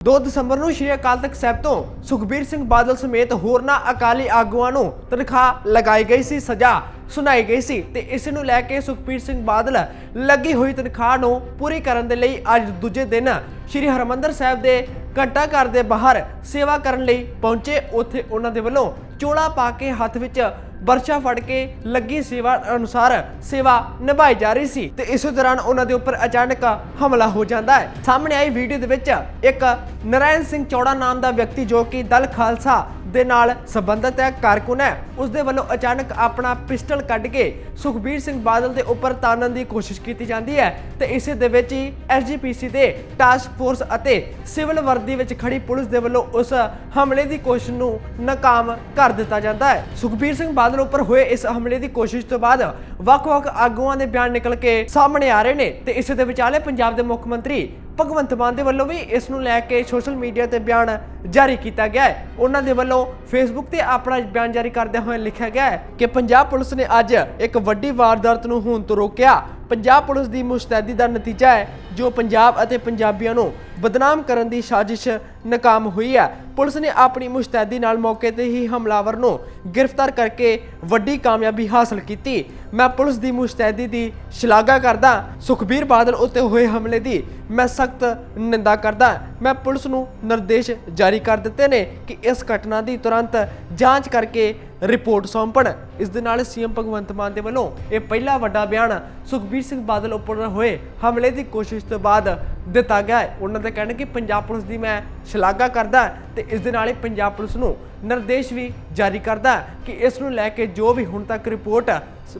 2 ਦਸੰਬਰ ਨੂੰ ਸ਼੍ਰੀ ਅਕਾਲ ਤਖਤ ਸਾਹਿਬ ਤੋਂ ਸੁਖਬੀਰ ਸਿੰਘ ਬਾਦਲ ਸਮੇਤ ਹੋਰਨਾਂ ਅਕਾਲੀ ਆਗੂਆਂ ਨੂੰ ਤਨਖਾਹ ਲਗਾਈ ਗਈ ਸੀ, ਸਜ਼ਾ ਸੁਣਾਈ ਗਈ ਸੀ ਤੇ ਇਸ ਨੂੰ ਲੈ ਕੇ ਸੁਖਬੀਰ ਸਿੰਘ ਬਾਦਲ ਲੱਗੀ ਹੋਈ ਤਨਖਾਹ ਨੂੰ ਪੂਰੀ ਕਰਨ ਦੇ ਲਈ ਅੱਜ ਦੂਜੇ ਦਿਨ ਸ਼੍ਰੀ ਹਰਮੰਦਰ ਸਾਹਿਬ ਦੇ ਘੰਟਾ ਘਰ ਦੇ ਬਾਹਰ ਸੇਵਾ ਕਰਨ ਲਈ ਪਹੁੰਚੇ। ਉੱਥੇ ਉਹਨਾਂ ਦੇ ਵੱਲੋਂ ਚੋਲਾ ਪਾ ਕੇ ਹੱਥ ਵਿੱਚ ਵਰਸ਼ਾ ਫੜ ਕੇ ਲੱਗੀ ਸੇਵਾ ਅਨੁਸਾਰ ਸੇਵਾ ਨਿਭਾਈ ਜਾ ਰਹੀ ਸੀ ਤੇ ਇਸੇ ਦੌਰਾਨ ਉਹਨਾਂ ਦੇ ਉੱਪਰ ਅਚਾਨਕ ਹਮਲਾ ਹੋ ਜਾਂਦਾ ਹੈ। ਸਾਹਮਣੇ ਆਈ ਵੀਡੀਓ ਦੇ ਵਿੱਚ ਇੱਕ ਨਰਾਇਣ ਸਿੰਘ ਚੌੜਾ ਨਾਮ ਦਾ ਵਿਅਕਤੀ ਜੋ ਕਿ ਦਲ ਖਾਲਸਾ ਦੇ ਨਾਲ ਸੰਬੰਧਿਤ ਹੈ। ਕਾਰਕੁਨ ਹੈ। ਉਸ ਦੇ ਵੱਲੋਂ ਅਚਾਨਕ ਆਪਣਾ ਪਿਸਟਲ ਕੱਢ ਕੇ ਸੁਖਬੀਰ ਸਿੰਘ ਬਾਦਲ ਦੇ ਉੱਪਰ ਤਾਨਣ ਦੀ ਕੋਸ਼ਿਸ਼ ਕੀਤੀ ਜਾਂਦੀ ਹੈ ਤੇ ਇਸੇ ਦੇ ਵਿੱਚ ਹੀ ਐਸਜੀਪੀਸੀ ਦੇ ਟਾਸਕ ਫੋਰਸ ਅਤੇ ਸਿਵਲ ਵਰਦੀ ਵਿੱਚ ਖੜੀ ਪੁਲਿਸ ਦੇ ਵੱਲੋਂ ਉਸ ਹਮਲੇ ਦੀ ਕੋਸ਼ਿਸ਼ ਨੂੰ ਨਾਕਾਮ ਕਰ ਦਿੱਤਾ ਜਾਂਦਾ ਹੈ। ਸੁਖਬੀਰ ਸਿੰਘ ਬਾਦਲ ਉੱਪਰ ਹੋਏ ਇਸ ਹਮਲੇ ਦੀ ਕੋਸ਼ਿਸ਼ ਤੋਂ ਬਾਅਦ ਵੱਖ-ਵੱਖ ਆਗੂਆਂ ਦੇ ਬਿਆਨ ਨਿਕਲ ਕੇ ਸਾਹਮਣੇ ਆ ਰਹੇ ਨੇ ਤੇ ਇਸੇ ਦੇ ਵਿਚਾਲੇ ਪੰਜਾਬ ਦੇ ਮੁੱਖ ਮੰਤਰੀ ਭਗਵੰਤ ਮਾਨ ਦੇ ਵੱਲੋਂ ਵੀ ਇਸ ਨੂੰ ਲੈ ਕੇ ਸੋਸ਼ਲ ਮੀਡੀਆ ਤੇ ਬਿਆਨ ਜਾਰੀ ਕੀਤਾ ਗਿਆ ਹੈ। ਉਹਨਾਂ ਦੇ ਵੱਲੋਂ ਫੇਸਬੁੱਕ ਤੇ ਆਪਣਾ ਬਿਆਨ ਜਾਰੀ ਕਰਦਿਆਂ ਹੋਏ ਲਿਖਿਆ ਗਿਆ ਹੈ ਕਿ ਪੰਜਾਬ ਪੁਲਿਸ ਨੇ ਅੱਜ ਇੱਕ ਵੱਡੀ ਵਾਰਦਾਤ ਨੂੰ ਹੋਣ ਤੋਂ ਰੋਕਿਆ। ਪੰਜਾਬ ਪੁਲਿਸ ਦੀ ਮੁਸਤੈਦੀ ਦਾ ਨਤੀਜਾ ਹੈ। ਜੋ ਪੰਜਾਬ ਅਤੇ ਪੰਜਾਬੀਆਂ ਨੂੰ ਬਦਨਾਮ ਕਰਨ ਦੀ ਸਾਜ਼ਿਸ਼ ਨਾਕਾਮ ਹੋਈ ਹੈ। ਪੁਲਿਸ ਨੇ ਆਪਣੀ ਮੁਸਤੈਦੀ ਨਾਲ ਮੌਕੇ ਤੇ ਹੀ ਹਮਲਾਵਰ ਨੂੰ ਗ੍ਰਿਫਤਾਰ ਕਰਕੇ ਵੱਡੀ ਕਾਮਯਾਬੀ ਹਾਸਲ ਕੀਤੀ। ਮੈਂ ਪੁਲਿਸ ਦੀ ਮੁਸਤੈਦੀ ਦੀ ਸ਼ਲਾਘਾ ਕਰਦਾ, ਸੁਖਬੀਰ ਬਾਦਲ ਉੱਤੇ ਹੋਏ ਹਮਲੇ ਦੀ ਮੈਂ ਸਖਤ ਨਿੰਦਾ ਕਰਦਾ। ਮੈਂ ਪੁਲਿਸ ਨੂੰ ਨਿਰਦੇਸ਼ ਜਾਰੀ ਕਰ ਦਿੱਤੇ ਨੇ ਕਿ ਇਸ ਘਟਨਾ ਦੀ ਤੁਰੰਤ ਜਾਂਚ ਕਰਕੇ ਰਿਪੋਰਟ ਸੌਂਪਣ। ਇਸ ਦੇ ਨਾਲ ਸੀਐਮ ਭਗਵੰਤ ਮਾਨ ਦੇ ਵੱਲੋਂ ਇਹ ਪਹਿਲਾ ਵੱਡਾ ਬਿਆਨ ਸੁਖਬੀਰ ਸਿੰਘ ਬਾਦਲ ਉੱਪਰ ਹੋਏ ਹਮਲੇ ਦੀ ਕੋਸ਼ਿਸ਼ ਤੋਂ ਬਾਅਦ ਦਿੱਤਾ ਗਿਆ ਹੈ। ਉਹਨਾਂ ਦਾ ਕਹਿਣਾ ਕਿ ਪੰਜਾਬ ਪੁਲਿਸ ਦੀ ਮੈਂ ਸ਼ਲਾਘਾ ਕਰਦਾ ਤੇ ਇਸ ਦੇ ਨਾਲ ਹੀ ਪੰਜਾਬ ਪੁਲਿਸ ਨੂੰ ਨਿਰਦੇਸ਼ ਵੀ ਜਾਰੀ ਕਰਦਾ ਕਿ ਇਸ ਨੂੰ ਲੈ ਕੇ ਜੋ ਵੀ ਹੁਣ ਤੱਕ ਰਿਪੋਰਟ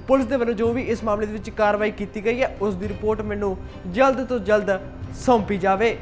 ਪੁਲਿਸ ਦੇ ਵੱਲੋਂ ਜੋ ਵੀ ਇਸ ਮਾਮਲੇ ਦੇ ਵਿੱਚ ਕਾਰਵਾਈ ਕੀਤੀ ਗਈ ਹੈ, ਉਸ ਦੀ ਰਿਪੋਰਟ ਮੈਨੂੰ ਜਲਦ ਤੋਂ ਜਲਦ ਸੌਂਪੀ ਜਾਵੇ।